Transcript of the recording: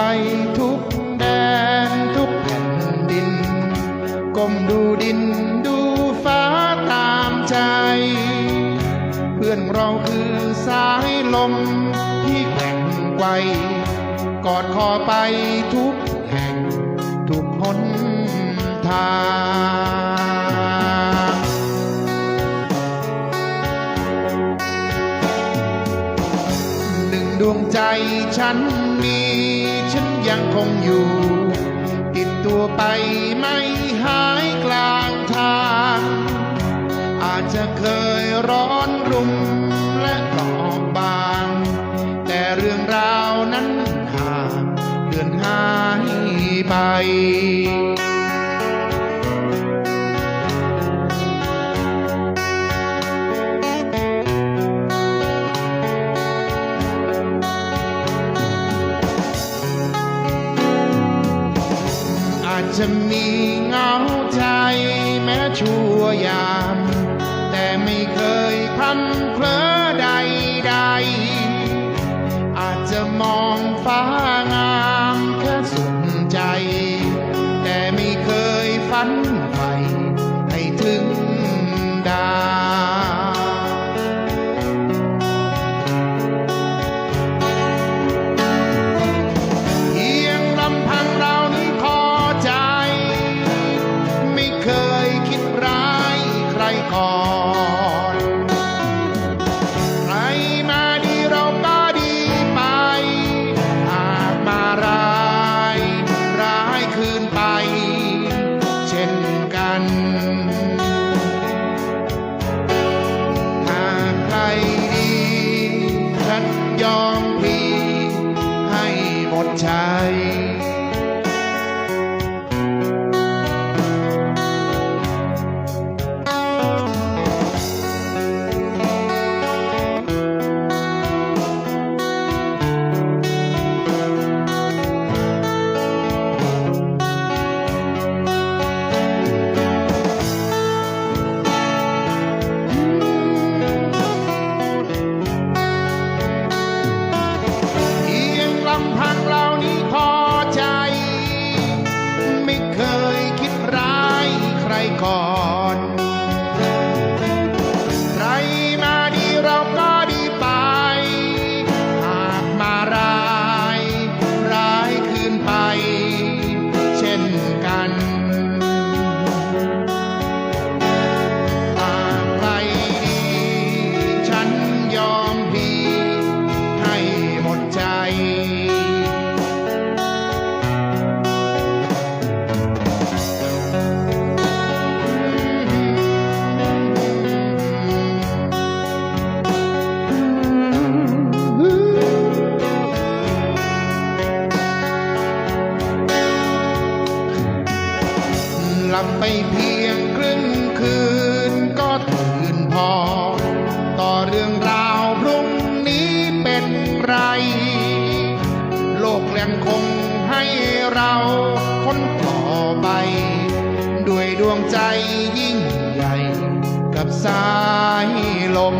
ไปทุกแดนทุกแผ่นดิน ก้มดูดินดูฟ้าตามใจ เพื่อนเราคือสายลมที่แข่งไกวกอดคอไปทุกแห่งทุกหนทางหนึ่งดวงใจฉันมี ยังคงอยู่ ติดตัวไปไม่หายกลางทาง อาจจะเคยร้อนรุ่มและเปราะบาง แต่เรื่องราวนั้นห่างเดือนหายไป จะมีเหงาใจแม้ชั่วยาม คืนไป เช่นกัน ใลับไปเพียงครึ่งคืนก็ตื่นพอ ต่อเรื่องราวพรุ่งนี้เป็นไร โลกยังคงให้เราค้นต่อไป ด้วยดวงใจยิ่งใหญ่ กับสายลม